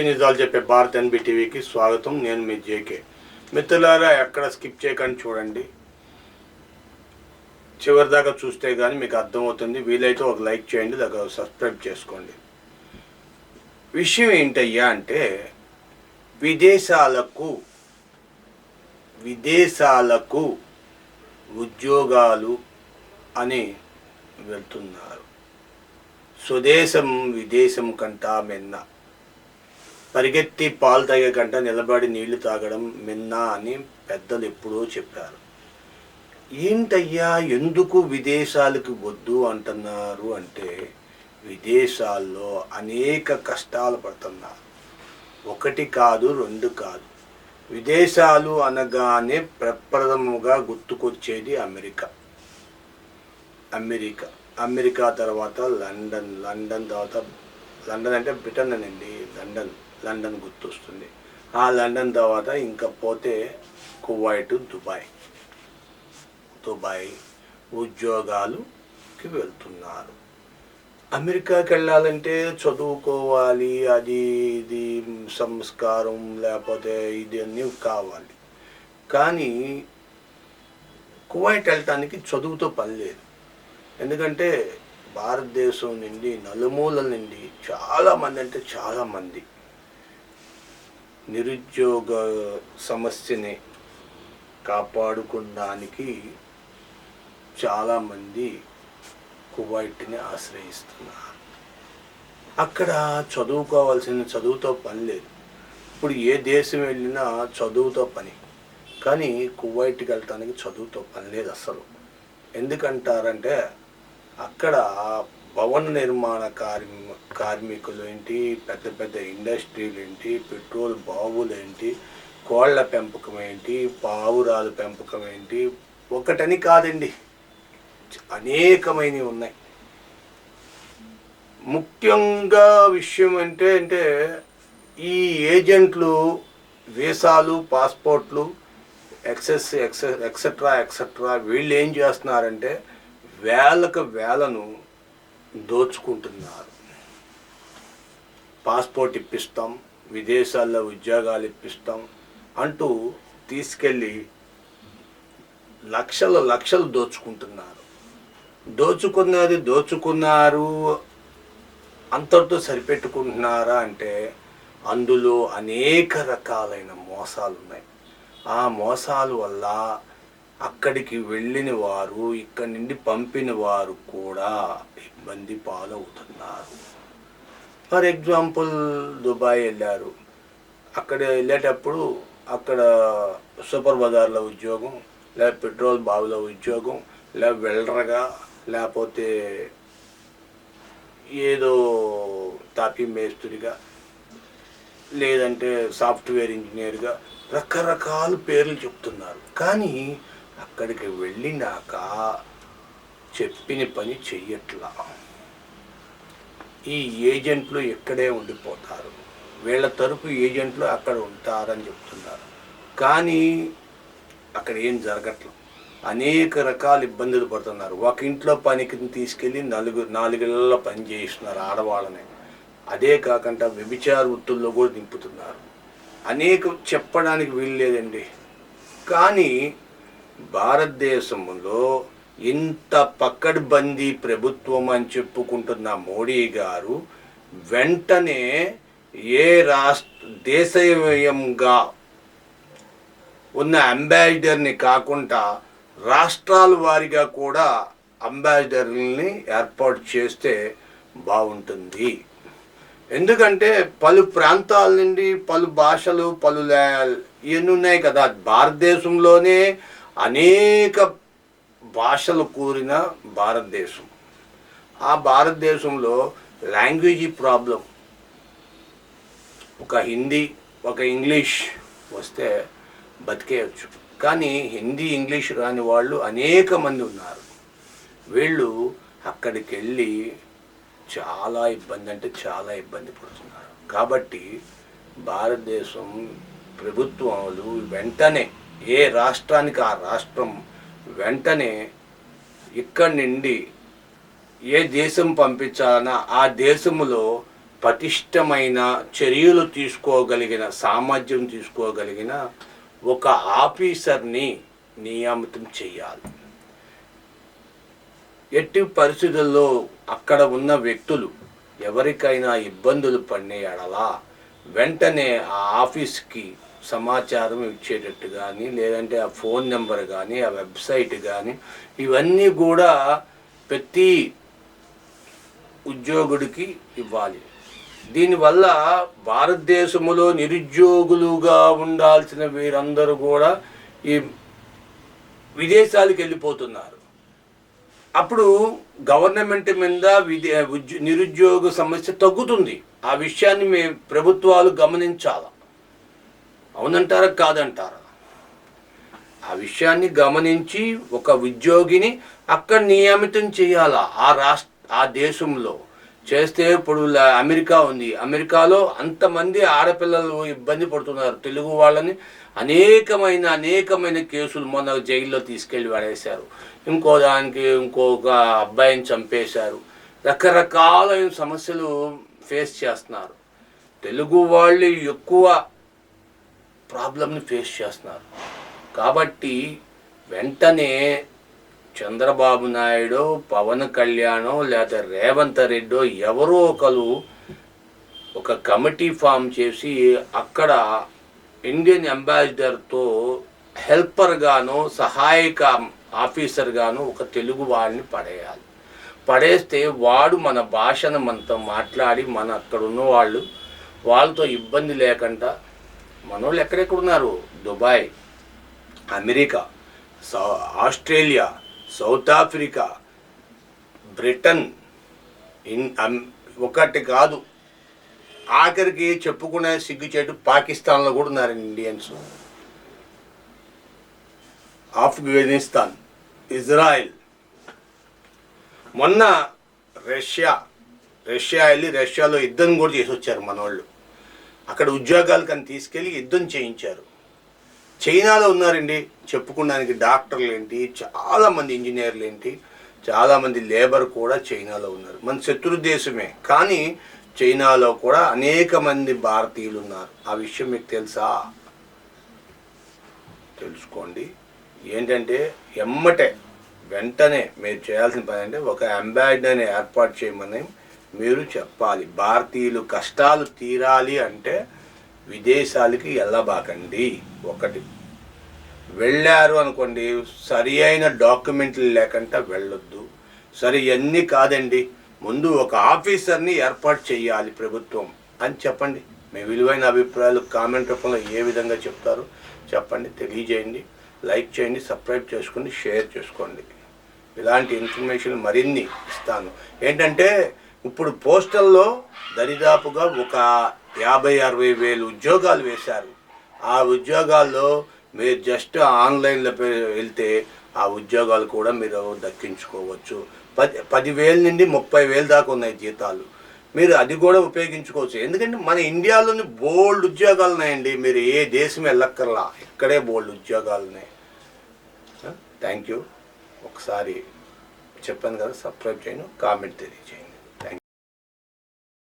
మంచి నిజాలు చెప్పే భారత్ ఎన్బి టీవీకి స్వాగతం. నేను మీ జేకే మిత్రులారా ఎక్కడ స్కిప్ చేయకండి చూడండి. చివరి దాకా చూస్తే కానీ మీకు అర్థమవుతుంది. వీలైతే ఒక లైక్ చేయండి దగ్గర సబ్స్క్రైబ్ చేసుకోండి. విషయం ఏంటయ్యా అంటే విదేశాలకు విదేశాలకు ఉద్యోగాలు అని వెళ్తున్నారు. స్వదేశం విదేశం కంటా మెన్న. పరిగెత్తి పాలు తాగేకంట నిలబడి నీళ్ళు తాగడం మిన్నా అని పెద్దలు ఎప్పుడో చెప్పారు. ఏంటయ్యా ఎందుకు విదేశాలకు వద్దు అంటున్నారు అంటే విదేశాల్లో అనేక కష్టాలు పడుతున్నారు. ఒకటి కాదు రెండు కాదు. విదేశాలు అనగానే ప్రప్రథముగా గుర్తుకొచ్చేది అమెరికా. అమెరికా. అమెరికా తర్వాత లండన్ లండన్ తర్వాత లండన్ అంటే బ్రిటన్ అనండి లండన్. లండన్ గుర్తొస్తుంది. ఆ లండన్ తర్వాత ఇంకా పోతే కువైట్ దుబాయ్. దుబాయ్ ఉద్యోగాలుకి వెళ్తున్నారు. అమెరికాకి వెళ్ళాలంటే చదువుకోవాలి అది ఇది సంస్కారం లేకపోతే ఇది అన్నీ కావాలి. కానీ కువైట్ వెళ్ళటానికి చదువుతో పని లేదు. ఎందుకంటే భారతదేశం నుండి నలుమూలల నుండి చాలామంది అంటే చాలామంది నిరుద్యోగ సమస్యని కాపాడుకోవడానికి చాలామంది కువైట్ని ఆశ్రయిస్తున్నారు. అక్కడ చదువుకోవాల్సిన చదువుతో పని లేదు. ఇప్పుడు ఏ దేశం వెళ్ళినా చదువుతో పని. కానీ కువైట్కి వెళ్ళటానికి చదువుతో పని లేదు అసలు ఎందుకంటారంటే అక్కడ భవన నిర్మాణ కార్మి కార్మికులు ఏంటి పెద్ద పెద్ద ఇండస్ట్రీలు ఏంటి పెట్రోల్ బావులు ఏంటి కోళ్ళ పెంపకం ఏంటి పావురాలు పెంపకం ఏంటి ఒకటని కాదండి. అనేకమైనవి ఉన్నాయి. ముఖ్యంగా విషయం అంటే అంటే ఈ ఏజెంట్లు వీసాలు పాస్పోర్ట్లు ఎక్సెస్ ఎక్సెస్ ఎక్సెట్రా ఎక్సెట్రా వీళ్ళు ఏం చేస్తున్నారంటే వేలకు వేలను దోచుకుంటున్నారు. పాస్పోర్ట్ ఇప్పిస్తాం విదేశాల్లో ఉద్యోగాలు ఇప్పిస్తాం అంటూ తీసుకెళ్ళి లక్షల లక్షలు దోచుకుంటున్నారు. దోచుకున్నది దోచుకున్నారు అంతటితో సరిపెట్టుకుంటున్నారా అంటే అందులో అనేక రకాలైన మోసాలు ఉన్నాయి ఆ మోసాలు వల్ల అక్కడికి వెళ్ళిన వారు ఇక్కడి నుండి పంపిన వారు కూడా ఇబ్బంది పాలవుతున్నారు. ఫర్ ఎగ్జాంపుల్ దుబాయ్ వెళ్ళారు. అక్కడ వెళ్ళేటప్పుడు అక్కడ సూపర్ బజార్లో ఉద్యోగం లేదా పెట్రోల్ బావిలో ఉద్యోగం లేదా వెల్డర్గా లేకపోతే ఏదో తాపీ మేస్త్రిగా లేదంటే సాఫ్ట్వేర్ ఇంజనీర్గా రకరకాల పేర్లు చెప్తున్నారు. కానీ అక్కడికి వెళ్ళినాక చెప్పిన పని చెయ్యట్లా. ఈ ఏజెంట్లు ఇక్కడే ఉండిపోతారు. వీళ్ళ తరపు ఏజెంట్లు అక్కడ ఉంటారని చెప్తున్నారు. కానీ అక్కడ ఏం జరగట్లేదు అనేక రకాల ఇబ్బందులు పడుతున్నారు. ఒక ఇంట్లో పనికి తీసుకెళ్ళి నలుగు నాలుగేళ్ళ పని చేయిస్తున్నారు ఆడవాళ్ళని. అదే కాకుండా వ్యభిచార వృత్తుల్లో కూడా దింపుతున్నారు అనేక చెప్పడానికి వీలు లేదండి కానీ భారతదేశంలో ఇంత పక్కడ్బందీ ప్రభుత్వం అని చెప్పుకుంటున్న మోడీ గారు వెంటనే ఏ రాష్ట్ర దేశీయంగా ఉన్న అంబాసిడర్ని కాకుండా రాష్ట్రాల వారిగా కూడా అంబాసిడర్ని ఏర్పాటు చేస్తే బాగుంటుంది. ఎందుకంటే పలు ప్రాంతాల నుండి పలు భాషలు పలు ఇవన్నీ ఉన్నాయి కదా. భారతదేశంలోనే అనేక భాషలు కూరిన భారతదేశం. ఆ భారతదేశంలో లాంగ్వేజీ ప్రాబ్లం. ఒక హిందీ ఒక ఇంగ్లీష్ వస్తే బతికేయచ్చు. కానీ హిందీ ఇంగ్లీష్ రాని వాళ్ళు అనేక మంది ఉన్నారు. వీళ్ళు అక్కడికి వెళ్ళి చాలా ఇబ్బంది అంటే చాలా ఇబ్బంది పడుతున్నారు. కాబట్టి భారతదేశం ప్రభుత్వాలు వెంటనే ఏ రాష్ట్రానికి ఆ రాష్ట్రం వెంటనే ఇక్కడి నుండి ఏ దేశం పంపించాలన్నా ఆ దేశంలో పటిష్టమైన చర్యలు తీసుకోగలిగిన సామర్థ్యం తీసుకోగలిగిన ఒక ఆఫీసర్ని నియామితం చేయాలి. ఎట్టి పరిస్థితుల్లో అక్కడ ఉన్న వ్యక్తులు ఎవరికైనా ఇబ్బందులు పడిన ఎడలా వెంటనే ఆ ఆఫీస్కి సమాచారం ఇచ్చేటట్టు కానీ లేదంటే ఆ ఫోన్ నెంబర్ కానీ ఆ వెబ్సైట్ కానీ ఇవన్నీ కూడా ప్రతి ఉద్యోగుడికి ఇవ్వాలి. దీనివల్ల భారతదేశంలో నిరుద్యోగులుగా ఉండాల్సిన వీరందరూ కూడా ఈ విదేశాలకు వెళ్ళిపోతున్నారు. అప్పుడు గవర్నమెంట్ మీద విదే ఉద్యో నిరుద్యోగ సమస్య తగ్గుతుంది. ఆ విషయాన్ని మేము ప్రభుత్వాలు గమనించాలా. అవునంటారా కాదంటారా? ఆ విషయాన్ని గమనించి ఒక ఉద్యోగిని అక్కడ నియమితం చేయాలా? ఆ రాష్ట్ర ఆ దేశంలో చేస్తే ఇప్పుడు అమెరికా ఉంది. అమెరికాలో అంతమంది ఆడపిల్లలు ఇబ్బంది పడుతున్నారు. తెలుగు వాళ్ళని అనేకమైన అనేకమైన కేసులు మొన్న జైల్లో తీసుకెళ్ళి పడేశారు. ఇంకో దానికి ఇంకొక అబ్బాయిని చంపేశారు. రకరకాలైన సమస్యలు ఫేస్ చేస్తున్నారు. తెలుగు వాళ్ళు ఎక్కువ ప్రాబ్లమ్ని ఫేస్ చేస్తున్నారు. కాబట్టి వెంటనే చంద్రబాబు నాయుడు పవన్ కళ్యాణ్ లేదా రేవంత్ రెడ్డో ఎవరో ఒకరు ఒక కమిటీ ఫామ్ చేసి అక్కడ ఇండియన్ అంబాసిడర్తో హెల్పర్గాను సహాయక ఆఫీసర్గాను ఒక తెలుగు వాడిని పడేయాలి. పడేస్తే వాడు మన భాషను మనతో మాట్లాడి మన అక్కడ ఉన్న వాళ్ళు వాళ్ళతో ఇబ్బంది లేకుండా మనోళ్ళు ఎక్కడెక్కడ ఉన్నారు దుబాయ్ అమెరికా సౌ ఆస్ట్రేలియా సౌత్ ఆఫ్రికా బ్రిటన్ ఇన్ అమ్- ఒకటి కాదు. ఆఖరికి చెప్పుకునే సిగ్గుచేటు పాకిస్తాన్లో కూడా ఉన్నారు ఇండియన్స్. ఆఫ్ఘనిస్తాన్ ఇజ్రాయెల్. మొన్న రష్యా రష్యా వెళ్ళి రష్యాలో యుద్ధం కూడా చేసి వచ్చారు మనోళ్ళు. అక్కడ ఉద్యోగాలు కానీ తీసుకెళ్ళి యుద్ధం చేయించారు. చైనాలో ఉన్నారండి. చెప్పుకోవడానికి డాక్టర్లు ఏంటి చాలామంది ఇంజనీర్లు ఏంటి చాలామంది లేబర్ కూడా చైనాలో ఉన్నారు. మన శత్రు దేశమే. కానీ చైనాలో కూడా అనేక మంది భారతీయులు ఉన్నారు ఆ విషయం మీకు తెలుసా? తెలుసుకోండి. ఏంటంటే ఎమ్మటే వెంటనే మీరు చేయాల్సిన పని అంటే ఒక అంబాసిడర్ని ఏర్పాటు చేయమని మీరు చెప్పాలి భారతీయులు కష్టాలు తీరాలి అంటే విదేశాలకి వెళ్ళబాకండి ఒకటి. వెళ్ళారు అనుకోండి సరి అయిన డాక్యుమెంట్లు లేకుండా వెళ్ళొద్దు. సరే ఇవన్నీ కాదండి ముందు ఒక ఆఫీసర్ని ఏర్పాటు చేయాలి ప్రభుత్వం అని చెప్పండి. మీ విలువైన అభిప్రాయాలు కామెంట్ రూపంలో ఏ విధంగా చెప్తారు చెప్పండి తెలియజేయండి. లైక్ చేయండి సబ్స్క్రైబ్ చేసుకోండి షేర్ చేసుకోండి. ఇలాంటి ఇన్ఫర్మేషన్ మరిన్ని ఇస్తాను. ఏంటంటే ఇప్పుడు పోస్టల్లో దరిదాపుగా ఒక యాభై అరవై వేలు ఉద్యోగాలు వేశారు. ఆ ఉద్యోగాల్లో మీరు జస్ట్ ఆన్లైన్లో వెళ్తే ఆ ఉద్యోగాలు కూడా మీరు దక్కించుకోవచ్చు. పది పదివేల నుండి ముప్పై వేలు దాకా ఉన్నాయి జీతాలు. మీరు అది కూడా ఉపయోగించుకోవచ్చు. ఎందుకంటే మన ఇండియాలోని బోల్డ్ ఉద్యోగాలు ఉన్నాయండి. మీరు ఏ దేశం వెళ్ళక్కర్లా. ఇక్కడే బోల్డ్ ఉద్యోగాలు ఉన్నాయి. Thank you. ఒకసారి చెప్పాను కదా సబ్స్క్రైబ్ చేయను కామెంట్ తెలియజేయండి.